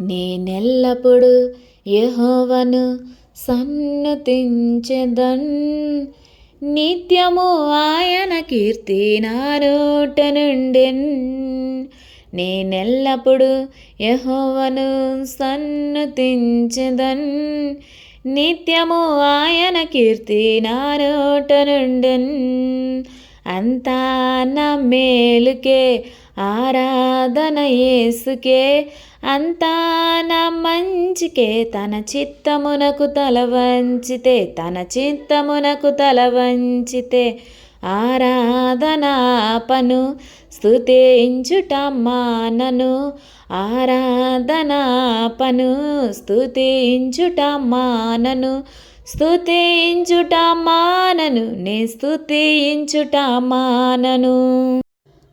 నేనెల్లప్పుడు యహోవను సన్నతించెదన్. నిత్యము ఆయన కీర్తి నారోట నుండెన్ నేనెల్లప్పుడు యహోవను సన్నతించెదన్. నిత్యము ఆయన కీర్తి నారోట నుండెన్ అంతా నా మేలుకే ఆరాధన యేసుకే అంతా నా మంచికే తన చిత్తమునకు తల వంచితే తన చిత్తమునకు తల వంచితే ఆరాధనాపను స్తుతించుట మానను ఆరాధనాపను స్తుతించుట మానను స్తుతించుట మానను నే స్తుతించుట మానను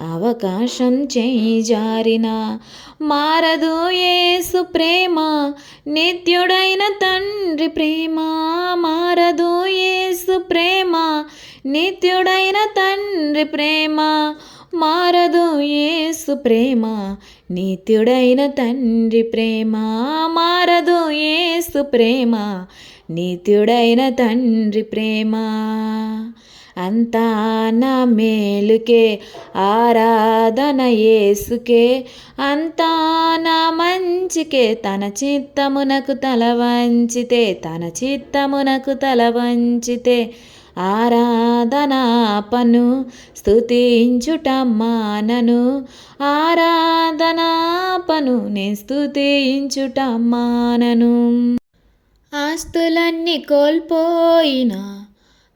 అవకాశం చేయి జారిన మారదు ఏసు ప్రేమ నిత్యుడైన తండ్రి ప్రేమ. మారదు ఏసు ప్రేమ నిత్యుడైన తండ్రి ప్రేమ. మారదు ఏసు ప్రేమ నిత్యుడైన తండ్రి ప్రేమ. మారదు ఏసు ప్రేమ నిత్యుడైన తండ్రి ప్రేమ. అంతా నా మేలుకే ఆరాధన ఏసుకే అంతా నా మంచికే తన చిత్తమునకు తల వంచితే తన చిత్తమునకు తల వంచితే. ఆరాధనాపను స్థుతించుట మానను ఆరాధనాపను నే స్థుతించుట మానను ఆస్తులన్నీ కోల్పోయినా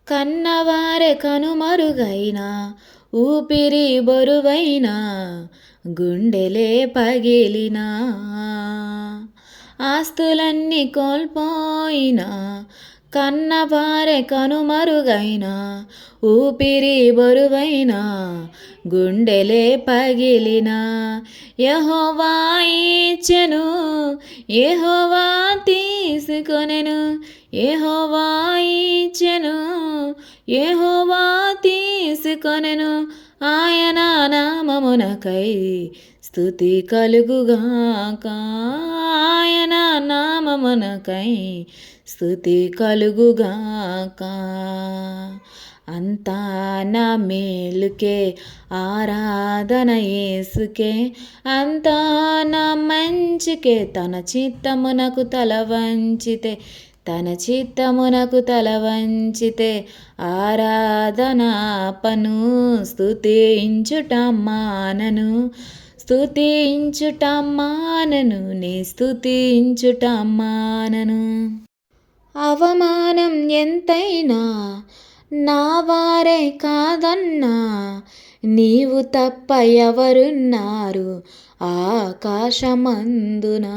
కన్నవారే కనుమరుగైన ఊపిరి బరువైన గుండెలే పగిలినా ఆస్తులన్నీ కోల్పోయినా కన్నవారే కనుమరుగైన ఊపిరి బరువైన గుండెలే పగిలిన యహోవా ఇచ్చెను యహోవా తీసుకొనెను యహోవా ఇచ్చెను యహోవా తీసుకొనెను ఆయన నామమునకై స్థుతి కలుగుగాక. ఆయన నామమునకై స్థుతి కలుగుగాక. అంతా నా మేలుకే ఆరాధన ఏసుకే అంతా నా మంచికే తన చిత్తమునకు తల వంచితే తన చిత్తమునకు తల వంచితే ఆరాధనాపను స్థుతించుటమ్మానను స్థుతించుటమ్మానను నీ స్థుతించుటమ్మానను అవమానం ఎంతైనా నా వారే కాదన్నా నీవు తప్ప ఎవరున్నారు ఆకాశమందునా.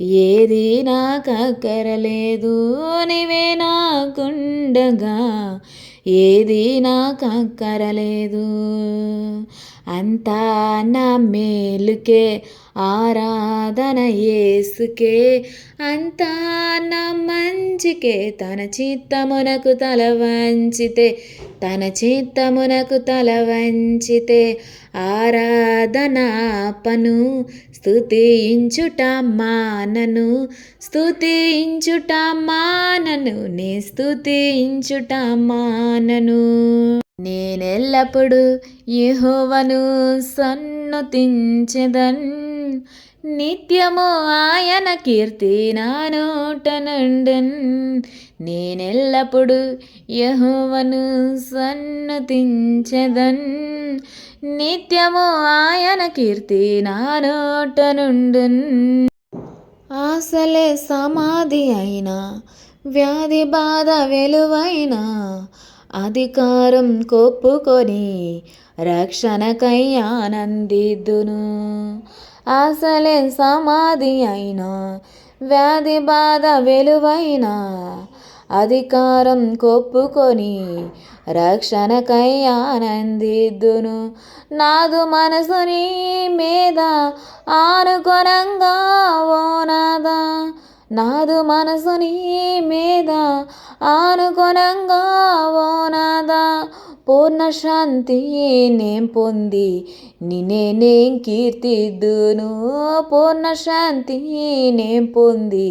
ఏది నాకక్కరలేదు నీవే నాకుండగా. ఏది నాకక్కరలేదు అంతా నా మేలుకే ఆరాధన యేసుకే అంతా నా మంచికే. తన చిత్తమునకు తల వంచితే తన చిత్తమునకు తల వంచితే ఆరాధనాపను స్థుతించుట మానను స్థుతించుట మానను నే స్థుతించుట మానను నేనెల్లప్పుడు యెహోవను సన్నుతించెదన్ నిత్యము ఆయన కీర్తి నా నోట నుండన్. నేనెల్లప్పుడు యెహోవను సన్నతించదన్. నిత్యము ఆయన కీర్తి నా నోట నుండున్. ఆశలే సమాధి అయినా వ్యాధి బాధ వెలువైనా అధికారం కొప్పుకొని రక్షణకై ఆనందిద్దును. అసలే సమాధి అయినా వ్యాధి బాధ వెలువైనా అధికారం కొప్పుకొని రక్షణకై ఆనందిద్దును. నాదు మనసుని మీద ఆనుకొనంగా ఓనాదా నాదు నాదు మనసుని మీద ఆనుకొనంగా ఓ నాదా పూర్ణ శాంతి నేం పొంది నినే నేం కీర్తిద్దును. పూర్ణ శాంతి నేం పొంది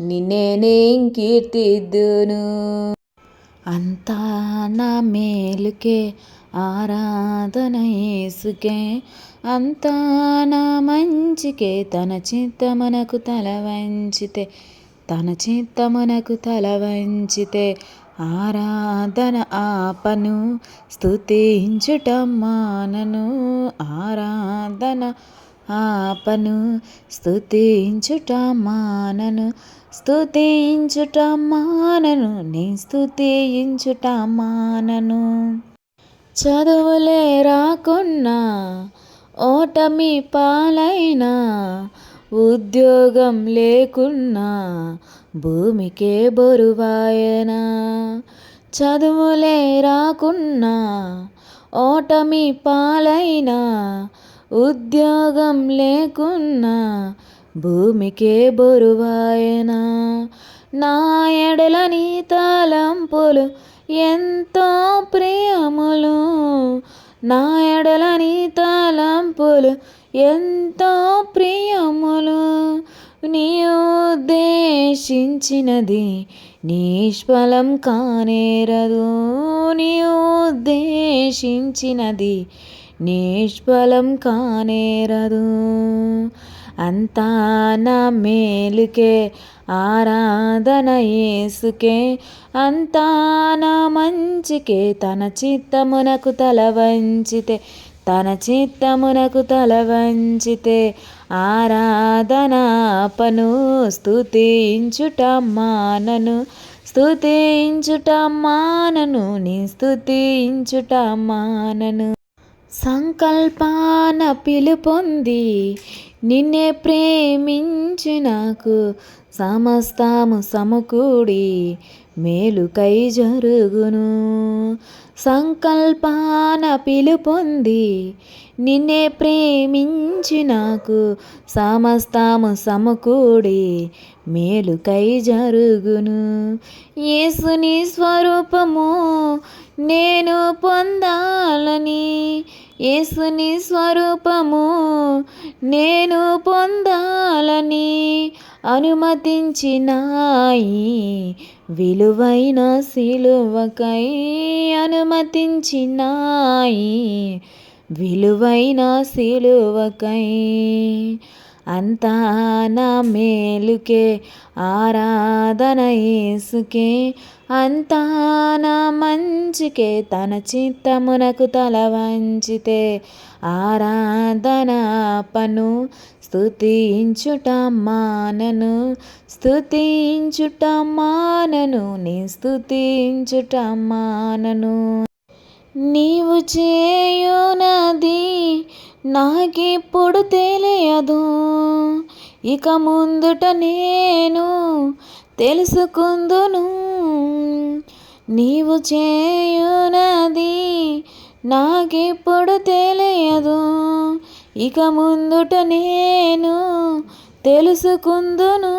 నిన్నే నేం కీర్తిద్దును. అంతా నా మేలుకే ఆరాధన యేసుకే అంతా నా మంచికే. తన చిత్తమునకు తల వంచితే తన చిత్తమునకు తల వంచితే ఆరాధన ఆపను స్థుతించుట మానను ఆరాధన ఆపను స్థుతించుట మానను స్థుతించుట మానను నీ స్థుతించుట మానను చదువులే రాకున్నా ఓటమి పాలైనా ఉద్యోగం లేకున్నా భూమికే బరువాయనా. చదువులే రాకున్నా ఓటమి పాలైనా ఉద్యోగం లేకున్నా భూమికే బరువాయనా. నా ఎడలని తలంపులు ఎంతో ప్రియములు నా ఎడలని తలంపులు ఎంతో ప్రియములు. నీ ఉద్దేశించినది నిష్ఫలం కానేరదు. నీ ఉద్దేశించినది నిష్ఫలం కానేరదు. అంతా నా మేలుకే ఆరాధన యేసుకే. అంతా నా మంచికే తన చిత్తమునకు తల వంచితే తన చిత్తమునకు తల వంచితే. ఆరాధనాపను స్థుతించుట మానను స్థుతించుట మానను నీ స్థుతించుట మానను సంకల్పాన పిలుపొంది నిన్నే ప్రేమించి నాకు సమస్తము సమకూడి మేలుకై జరుగును. సంకల్పాన పిలుపొంది నిన్నే ప్రేమించి నాకు సమస్తము సమకూడి మేలుకై జరుగును. యేసుని స్వరూపము నేను పొందాలని యేసుని స్వరూపము నేను పొందాలని అనుమతించినాయి. విలువైన సిలువకై అనుమతించినాయి. విలువైన సిలువకై అంతా నా మేలుకే ఆరాధన యేసుకే అంతా నా మంచికే తన చిత్తమునకు తల వంచితే ఆరాధన పను స్తుతించుట మానను స్తుతించుట మానను నీ స్తుతించుట మానను నీవు చేయునది నాకిప్పుడు తెలియదు ఇక ముందుట నేను తెలుసుకుందును. నీవు చేయునది నాకిప్పుడు తెలియదు. ఇక ముందుట నేను తెలుసుకుందును.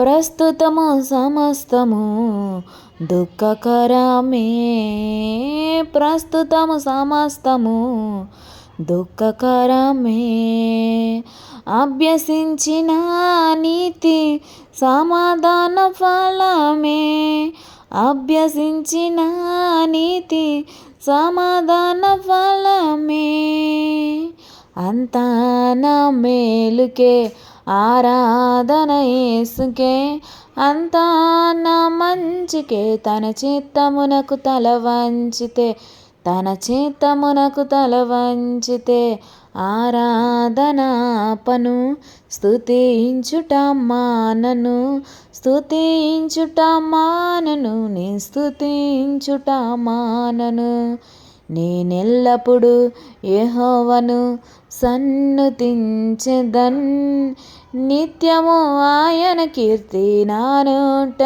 ప్రస్తుతము సమస్తము దుఃఖకరమే. ప్రస్తుతము సమస్తము దుఃఖకరమే. అభ్యసించిన నీతి సమాధాన ఫలమే. అభ్యసించిన నీతి సమాధాన ఫలమే. అంతా నా మేలుకే ఆరాధన యేసుకే అంతా నా మంచికే తన చిత్తమునకు తల వంచితే తన చిత్తమునకు తల వంచితే ఆరాధనాపను స్తుతించుట మానను స్థుతించుట మానను నీ స్థుతించుట మానను నేనెల్లప్పుడు యెహోవను సన్నుతించదన్. నిత్యము ఆయన కీర్తి నా నోట